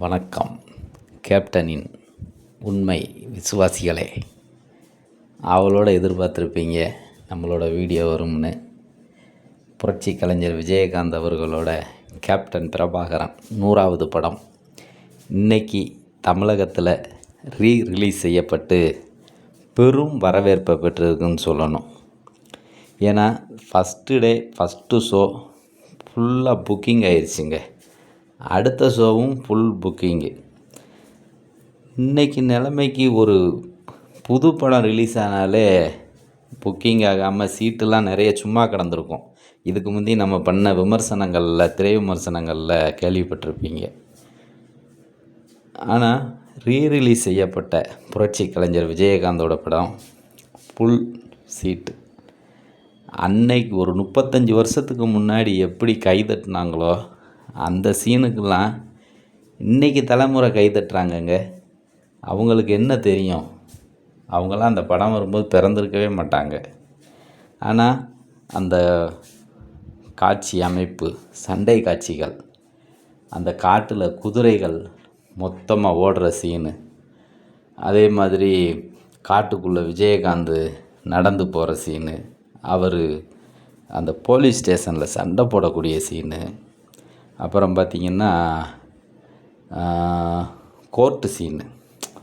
வணக்கம். கேப்டனின் உண்மை விசுவாசிகளே அவளோட எதிர்பார்த்துருப்பீங்க நம்மளோட வீடியோ வரும்னு. புரட்சி கலைஞர் விஜயகாந்த் அவர்களோட கேப்டன் பிரபாகரன் நூறாவது படம். இன்னைக்கு தமிழகத்தில் ரீ ரிலீஸ் செய்யப்பட்டு பெரும் வரவேற்பை பெற்றிருக்குன்னு சொல்லணும். ஏன்னா ஃபஸ்ட்டு டே ஃபஸ்ட்டு ஷோ ஃபுல்லாக புக்கிங் ஆயிடுச்சுங்க அடுத்த ஷோவும் ஃபுல் புக்கிங்கு இன்றைக்கி நிலைமைக்கு ஒரு புது படம் ரிலீஸ் ஆனாலே புக்கிங் ஆகாமல் சீட்டெல்லாம் நிறைய சும்மா கிடந்திருக்கும். இதுக்கு முந்தி நம்ம பண்ண விமர்சனங்களில் திரை விமர்சனங்களில் கேள்விப்பட்டிருப்பீங்க. ஆனால் ரீ ரிலீஸ் செய்யப்பட்ட புரட்சி கலைஞர் விஜயகாந்தோட படம் ஃபுல் சீட்டு அன்னைக்கு ஒரு முப்பத்தஞ்சு வருஷத்துக்கு முன்னாடி எப்படி கைதட்டினாங்களோ அந்த சீனுக்கெல்லாம் இன்றைக்கி தலைமுறை கைதட்டுறாங்கங்க அவங்களுக்கு என்ன தெரியும்? அவங்களாம் அந்த படம் வரும்போது பிறந்திருக்கவே மாட்டாங்க. ஆனால் அந்த காட்சி அமைப்பு சண்டை காட்சிகள் அந்த காட்டில் குதிரைகள் மொத்தமாக ஓடுற சீனு அதே மாதிரி காட்டுக்குள்ளே விஜயகாந்த் நடந்து போகிற சீனு அவர் அந்த போலீஸ் ஸ்டேஷனில் சண்டை போடக்கூடிய சீனு அப்புறம் பார்த்திங்கன்னா கோர்ட்டு சீனு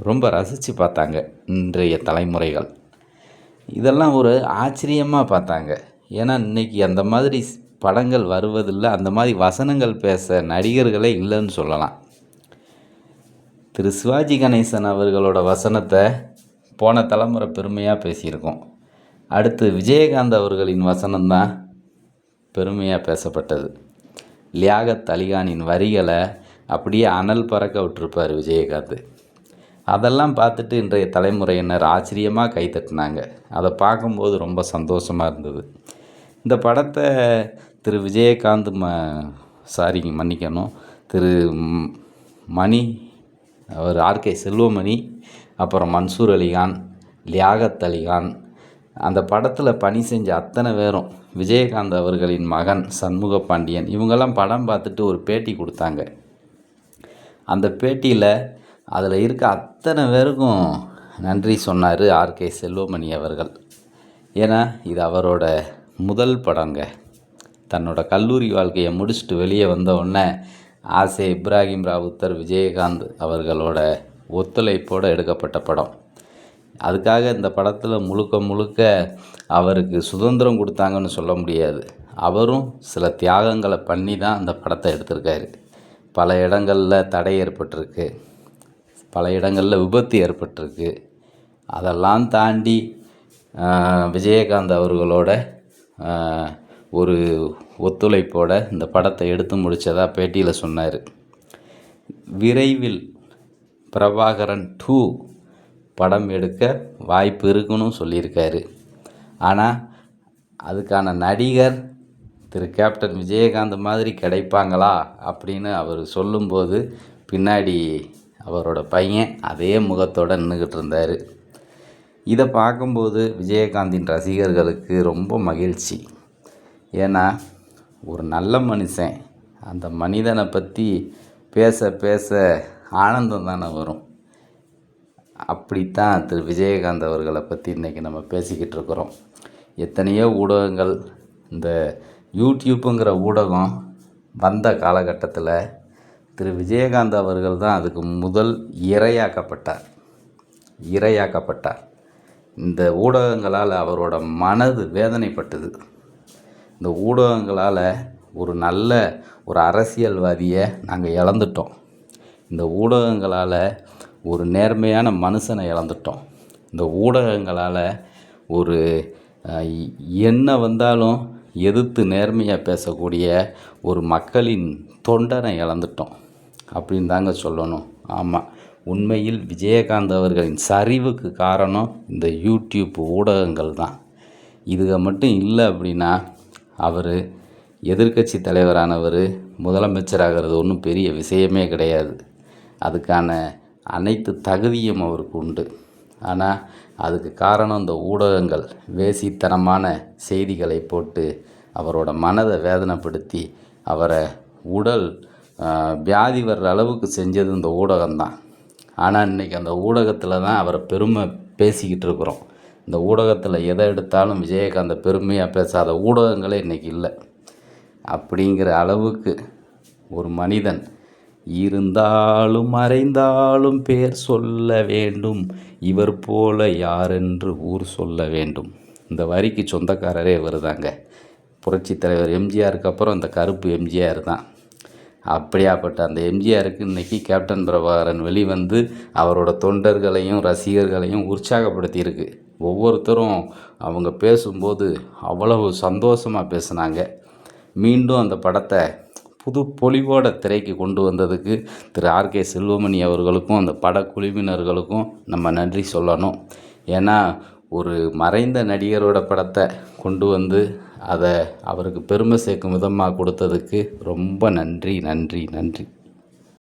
ரொம்ப ரசித்து பார்த்தாங்க இன்றைய தலைமுறைகள். இதெல்லாம் ஒரு ஆச்சரியமாக பார்த்தாங்க. ஏன்னா இன்றைக்கி அந்த மாதிரி படங்கள் வருவதில்லை அந்த மாதிரி வசனங்கள் பேச நடிகர்களே இல்லைன்னு சொல்லலாம். திரு சிவாஜி கணேசன் அவர்களோட வசனத்தை போன தலைமுறை பெருமையாக பேசியிருக்கோம். அடுத்து விஜயகாந்த் அவர்களின் வசனம்தான் பெருமையாக பேசப்பட்டது. லியாகத் அலிகானின் வரிகளை அப்படியே அனல் பறக்க விட்டுருப்பார் விஜயகாந்த். அதெல்லாம் பார்த்துட்டு இன்றைய தலைமுறையினர் ஆச்சரியமாக கைத்தட்டினாங்க அதை பார்க்கும்போது ரொம்ப சந்தோஷமாக இருந்தது. இந்த படத்தை திரு விஜயகாந்த் ம சாரிங்க மன்னிக்கணும். திரு மணி அவர் ஆர்கே செல்வமணி அப்புறம் மன்சூர் அலிகான் லியாகத் அலிகான் அந்த படத்தில் பணி செஞ்ச அத்தனை பேரும் விஜயகாந்த் அவர்களின் மகன் சண்முக பாண்டியன் இவங்கெல்லாம் படம் பார்த்துட்டு ஒரு பேட்டி கொடுத்தாங்க. அந்த பேட்டியில் அதில் இருக்க அத்தனை பேருக்கும் நன்றி சொன்னார் ஆர்கே செல்வமணி அவர்கள். ஏன்னா இது அவரோட முதல் படங்க. தன்னோட கல்லூரி வாழ்க்கையை முடிச்சுட்டு வெளியே வந்த உடனே ஆசே இப்ராஹிம் ராவுத்தர் விஜயகாந்த் அவர்களோட ஒத்துழைப்போடு எடுக்கப்பட்ட படம். அதுக்காக இந்த படத்தில் முழுக்க முழுக்க அவருக்கு சுதந்திரம் கொடுத்தாங்கன்னு சொல்ல முடியாது. அவரும் சில தியாகங்களை பண்ணி தான் அந்த படத்தை எடுத்திருக்காரு. பல இடங்களில் தடை ஏற்பட்டிருக்கு. பல இடங்களில் விபத்து ஏற்பட்டிருக்கு. அதெல்லாம் தாண்டி விஜயகாந்த் அவர்களோட ஒரு ஒத்துழைப்போட இந்த படத்தை எடுத்து முடித்ததாக பேட்டியில் சொன்னார். விரைவில் பிரபாகரன் டூ படம் எடுக்க வாய்ப்பு இருக்குன்னு சொல்லியிருக்காரு. ஆனால் அதுக்கான நடிகர் திரு கேப்டன் விஜயகாந்த் மாதிரி கிடைப்பாங்களா அப்படின்னு அவர் சொல்லும்போது பின்னாடி அவரோட பையன் அதே முகத்தோடு நின்றுக்கிட்டு இருந்தார். இதை பார்க்கும்போது விஜயகாந்தின் ரசிகர்களுக்கு ரொம்ப மகிழ்ச்சி. ஏன்னா ஒரு நல்ல மனுஷன் அந்த மனிதனை பற்றி பேச பேச ஆனந்தம் தானே வரும். அப்படித்தான் திரு விஜயகாந்த் அவர்களை பற்றி இன்றைக்கி நம்ம பேசிக்கிட்டு இருக்கிறோம். எத்தனையோ ஊடகங்கள் இந்த யூடியூப்புங்கிற ஊடகம் வந்த காலகட்டத்தில் திரு விஜயகாந்த் அவர்கள் தான் அதுக்கு முதல் இரையாக்கப்பட்டார். இரையாக்கப்பட்டார். இந்த ஊடகங்களால் அவரோட மனது வேதனைப்பட்டது. இந்த ஊடகங்களால் ஒரு நல்ல ஒரு அரசியல்வாதியை நாங்கள் இழந்துட்டோம். இந்த ஊடகங்களால் ஒரு நேர்மையான மனுஷனை இழந்துட்டோம். இந்த ஊடகங்களால் ஒரு என்ன வந்தாலும் எதிர்த்து நேர்மையாக பேசக்கூடிய ஒரு மக்களின் தொண்டனை இழந்துட்டோம். அப்படின்னு தாங்க சொல்லணும். ஆமாம் உண்மையில் விஜயகாந்த் அவர்களின் சரிவுக்கு காரணம் இந்த யூடியூப் ஊடகங்கள் தான். இதுக மட்டும் இல்லை அப்படின்னா அவர் எதிர்க்கட்சி தலைவரானவர் முதலமைச்சராகிறது ஒன்றும் பெரிய விஷயமே கிடையாது. அதுக்கான அனைத்து தகுதியும் அவருக்கு உண்டு. ஆனால் அதுக்கு காரணம் இந்த ஊடகங்கள். வேசித்தனமான செய்திகளை போட்டு அவரோட மனதை வேதனைப்படுத்தி அவரை உடல் வியாதி வர்ற அளவுக்கு செஞ்சது இந்த ஊடகம்தான். ஆனால் இன்றைக்கி அந்த ஊடகத்தில் தான் அவரை பெருமை பேசிக்கிட்டு இருக்கிறோம். இந்த ஊடகத்தில் எதை எடுத்தாலும் விஜயகாந்த் பெருமையாக பேசாத ஊடகங்களே இன்றைக்கி இல்லை. அப்படிங்கிற அளவுக்கு ஒரு மனிதன் இருந்தாலும் மறைந்தாலும் பேர் சொல்ல வேண்டும். இவர் போல யாரென்று ஊர் சொல்ல வேண்டும். இந்த வரிக்கு சொந்தக்காரரே வருதாங்க புரட்சித் தலைவர் எம்ஜிஆருக்கு அப்புறம் இந்த கருப்பு எம்ஜிஆர் தான். அப்படியாப்பட்ட அந்த எம்ஜிஆருக்கு இன்னைக்கு கேப்டன் பிரபாகரன் வெளிவந்து அவரோட தொண்டர்களையும் ரசிகர்களையும் உற்சாகப்படுத்தியிருக்கு. ஒவ்வொருத்தரும் அவங்க பேசும்போது அவ்வளவு சந்தோஷமாக பேசுனாங்க. மீண்டும் அந்த படத்தை புது பொலிவோட திரைக்கு கொண்டு வந்ததுக்கு திரு ஆர்கே செல்வமணி அவர்களுக்கும் அந்த படக்குழுவினர்களுக்கும் நம்ம நன்றி சொல்லணும். ஏன்னா ஒரு மறைந்த நடிகரோட படத்தை கொண்டு வந்து அதை அவருக்கு பெருமை சேர்க்கும் விதமாக கொடுத்ததுக்கு ரொம்ப நன்றி நன்றி நன்றி.